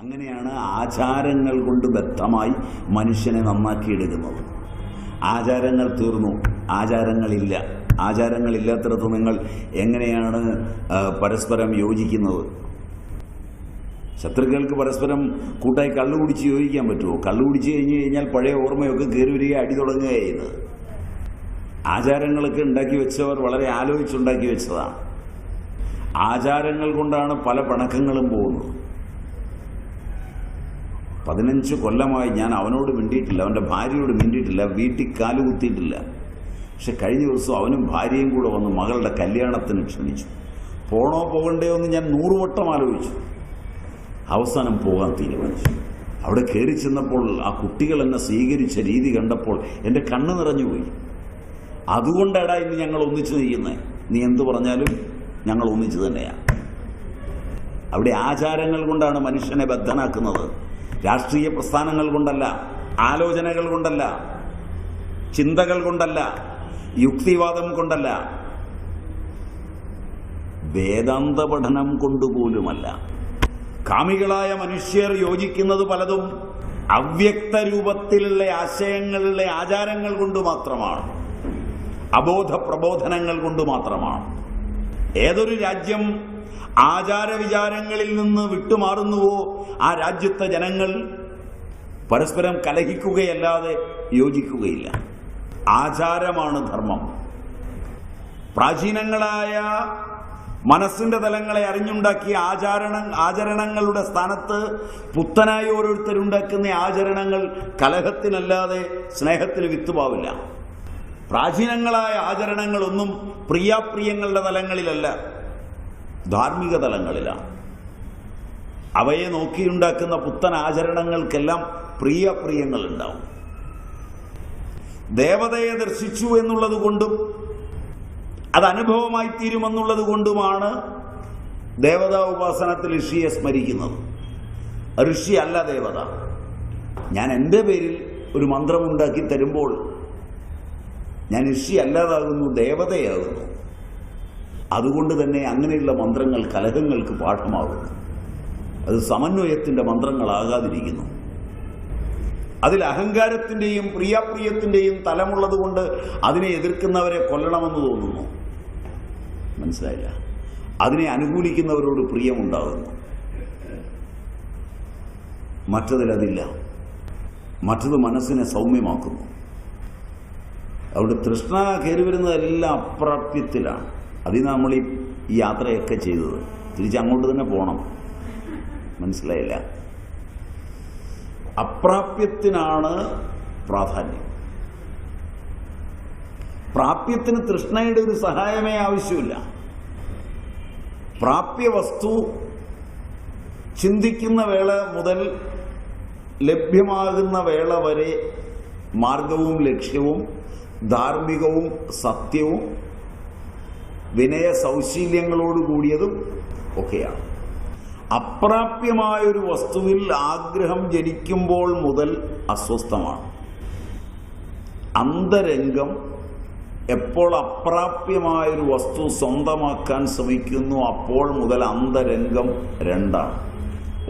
അങ്ങനെയാണ് ആചാരങ്ങൾ കൊണ്ട് ബദ്ധമായി മനുഷ്യനെ നന്നാക്കിയെടുക്കുന്നത് ആചാരങ്ങൾ തീർന്നു. ആചാരങ്ങളില്ല. ആചാരങ്ങളില്ലാത്തടത്ത് നിങ്ങൾ എങ്ങനെയാണ് പരസ്പരം യോജിക്കുന്നത്? ശത്രുക്കൾക്ക് പരസ്പരം കൂട്ടായി കള്ളു കുടിച്ച് യോജിക്കാൻ പറ്റുമോ? കള്ളു കുടിച്ച് കഴിഞ്ഞ് കഴിഞ്ഞാൽ പഴയ ഓർമ്മയൊക്കെ കയറി വരിക അടി തുടങ്ങുകയായിരുന്നു ആചാരങ്ങളൊക്കെ ഉണ്ടാക്കി വെച്ചവർ വളരെ ആലോചിച്ചുണ്ടാക്കി വെച്ചതാണ്. ആചാരങ്ങൾ കൊണ്ടാണ് പല പണക്കങ്ങളും പോകുന്നത്. പതിനഞ്ച് കൊല്ലമായി ഞാൻ അവനോട് മിണ്ടിയിട്ടില്ല അവന്റെ ഭാര്യയോട് മിണ്ടിയിട്ടില്ല വീട്ടിൽ കാൽ കുത്തിയിട്ടില്ല. പക്ഷെ കഴിഞ്ഞ ദിവസം അവനും ഭാര്യയും കൂടെ വന്ന് മകളുടെ കല്യാണത്തിന് ക്ഷണിച്ചു. പോണോ പോകണ്ടേ എന്ന് ഞാൻ നൂറുവട്ടം ആലോചിച്ചു. അവസാനം പോകാൻ തീരുമാനിച്ചു. അവിടെ കയറി ചെന്നപ്പോൾ ആ കുട്ടികൾ എന്നെ സ്വീകരിച്ച രീതി കണ്ടപ്പോൾ എന്റെ കണ്ണ് നിറഞ്ഞുപോയി അതുകൊണ്ടാടാ ഇന്ന് ഞങ്ങൾ ഒന്നിച്ചു നിൽക്കുന്നത് നീ എന്തു പറഞ്ഞാലും ഞങ്ങൾ ഒന്നിച്ചു തന്നെയാണ് അവിടെ ആചാരങ്ങൾ കൊണ്ടാണ് മനുഷ്യനെ ബദ്ധനാക്കുന്നത്. രാഷ്ട്രീയ പ്രസ്ഥാനങ്ങൾ കൊണ്ടല്ല ആലോചനകൾ കൊണ്ടല്ല ചിന്തകൾ കൊണ്ടല്ല യുക്തിവാദം കൊണ്ടല്ല വേദാന്ത പഠനം കൊണ്ടുപോലുമല്ല. കാമികളായ മനുഷ്യർ യോജിക്കുന്നത് പലതും അവ്യക്ത രൂപത്തിലുള്ള ആശയങ്ങളിലെ ആചാരങ്ങൾ കൊണ്ട് മാത്രമാണ് അബോധ പ്രബോധനങ്ങൾ കൊണ്ട് മാത്രമാണ്. ഏതൊരു രാജ്യം ആചാരവിചാരങ്ങളിൽ നിന്ന് വിട്ടുമാറുന്നുവോ ആ രാജ്യത്തെ ജനങ്ങൾ പരസ്പരം കലഹിക്കുകയല്ലാതെ യോജിക്കുകയില്ല. ആചാരമാണ് ധർമ്മം. പ്രാചീനങ്ങളായ മനസ്സിന്റെ തലങ്ങളെ അറിഞ്ഞുണ്ടാക്കിയ ആചാരണ ആചരണങ്ങളുടെ സ്ഥാനത്ത് പുത്തനായി ഓരോരുത്തരുണ്ടാക്കുന്ന ആചരണങ്ങൾ കലഹത്തിനല്ലാതെ സ്നേഹത്തിന് വിത്തുപാവില്ല പ്രാചീനങ്ങളായ ആചരണങ്ങളൊന്നും പ്രിയാപ്രിയങ്ങളുടെ തലങ്ങളിലല്ല ധാർമ്മിക തലങ്ങളിലാണ്. അവയെ നോക്കിയുണ്ടാക്കുന്ന പുത്തൻ ആചരണങ്ങൾക്കെല്ലാം പ്രിയപ്രിയങ്ങൾ ഉണ്ടാവും ദേവതയെ ദർശിച്ചു എന്നുള്ളത് കൊണ്ടും അത് അനുഭവമായി തീരുമെന്നുള്ളത് കൊണ്ടുമാണ് ദേവതാ ഉപാസനത്തിൽ ഋഷിയെ സ്മരിക്കുന്നത്. ഋഷി അല്ല ദേവത. ഞാൻ എന്റെ പേരിൽ ഒരു മന്ത്രമുണ്ടാക്കി തരുമ്പോൾ ഞാൻ ഋഷി അല്ലാതാകുന്നു ദേവതയാകുന്നു. അതുകൊണ്ട് തന്നെ അങ്ങനെയുള്ള മന്ത്രങ്ങൾ കലഹങ്ങൾക്ക് പാഠമാകുന്നു. അത് സമന്വയത്തിന്റെ മന്ത്രങ്ങളാകാതിരിക്കുന്നു. അതിൽ അഹങ്കാരത്തിന്റെയും പ്രിയാപ്രിയത്തിന്റെയും തലമുള്ളതുകൊണ്ട് അതിനെ എതിർക്കുന്നവരെ കൊല്ലണമെന്ന് തോന്നുന്നു. മനസ്സിലായില്ല? അതിനെ അനുകൂലിക്കുന്നവരോട് പ്രിയമുണ്ടാകുന്നു. മറ്റതിലതില്ല. മറ്റത് മനസ്സിനെ സൗമ്യമാക്കുന്നു. അവിടെ തൃഷ്ണ കയറി വരുന്നതെല്ലാം അപ്രാപ്യത്തിലാണ്. അതിൽ നമ്മൾ ഈ യാത്രയൊക്കെ ചെയ്തത്. തിരിച്ച് അങ്ങോട്ട് തന്നെ പോകണം മനസ്സിലായില്ല? അപ്രാപ്യത്തിനാണ് പ്രാധാന്യം. പ്രാപ്യത്തിന് തൃഷ്ണയുടെ ഒരു സഹായമേ ആവശ്യമില്ല. പ്രാപ്യ വസ്തു ചിന്തിക്കുന്ന വേള മുതൽ ലഭ്യമാകുന്ന വേള വരെ മാർഗവും ലക്ഷ്യവും ധാർമ്മികവും സത്യവും വിനയ സൗശീല്യങ്ങളോട് കൂടിയതും ഒക്കെയാണ്. അപ്രാപ്യമായൊരു വസ്തുവിൽ ആഗ്രഹം ജനിക്കുമ്പോൾ മുതൽ അസ്വസ്ഥമാണ്. അന്തരംഗം എപ്പോൾ അപ്രാപ്യമായൊരു വസ്തു സ്വന്തമാക്കാൻ ശ്രമിക്കുന്നു അപ്പോൾ മുതൽ അന്തരംഗം രണ്ടാണ്.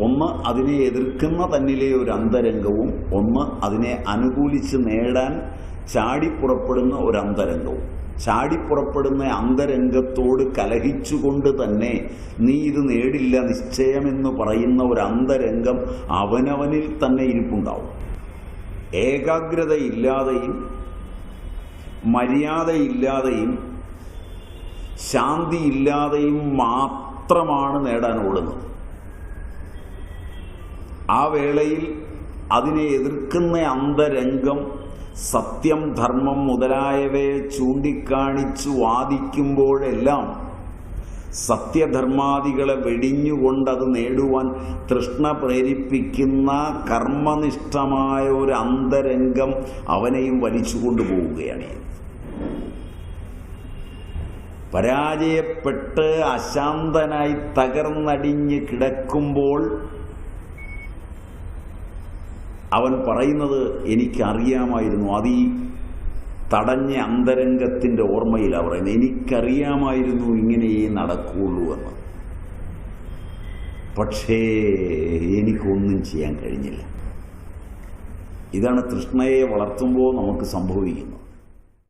ഒന്ന് അതിനെ എതിർക്കുന്ന തന്നിലെ ഒരു അന്തരംഗവും ഒന്ന് അതിനെ അനുകൂലിച്ച് നേടാൻ ചാടിപ്പുറപ്പെടുന്ന ഒരു അന്തരംഗവും ചാടിപ്പുറപ്പെടുന്ന അന്തരംഗത്തോട് കലഹിച്ചുകൊണ്ട് തന്നെ നീ ഇത് നേടില്ല നിശ്ചയമെന്ന് പറയുന്ന ഒരു അന്തരംഗം അവനവനിൽ തന്നെ ഇരിപ്പുണ്ടാവും. ഏകാഗ്രതയില്ലാതെയും മര്യാദയില്ലാതെയും ശാന്തിയില്ലാതെയും മാത്രമാണ് നേടാൻ ഓടുന്നത് ആ വേളയിൽ അതിനെ എതിർക്കുന്ന അന്തരംഗം സത്യം ധർമ്മം മുതലായവയെ ചൂണ്ടിക്കാണിച്ചു വാദിക്കുമ്പോഴെല്ലാം സത്യധർമാദികളെ വെടിഞ്ഞുകൊണ്ട് അത് നേടുവാൻ തൃഷ്ണ പ്രേരിപ്പിക്കുന്ന കർമ്മനിഷ്ഠമായ ഒരു അന്തരംഗം അവനെയും വലിച്ചു കൊണ്ടുപോവുകയാണ് പരാജയപ്പെട്ട് അശാന്തനായി തകർന്നടിഞ്ഞ് കിടക്കുമ്പോൾ അവൻ പറയുന്നത് എനിക്കറിയാമായിരുന്നു. അത് ഈ തടഞ്ഞ അന്തരംഗത്തിന്റെ ഓർമ്മയിലാണ് പറയുന്നത്. എനിക്കറിയാമായിരുന്നു ഇങ്ങനെയേ നടക്കുകയുള്ളൂ എന്ന്. പക്ഷേ എനിക്കൊന്നും ചെയ്യാൻ കഴിഞ്ഞില്ല. ഇതാണ് തൃഷ്ണയെ വളർത്തുമ്പോൾ നമുക്ക് സംഭവിക്കുന്നത്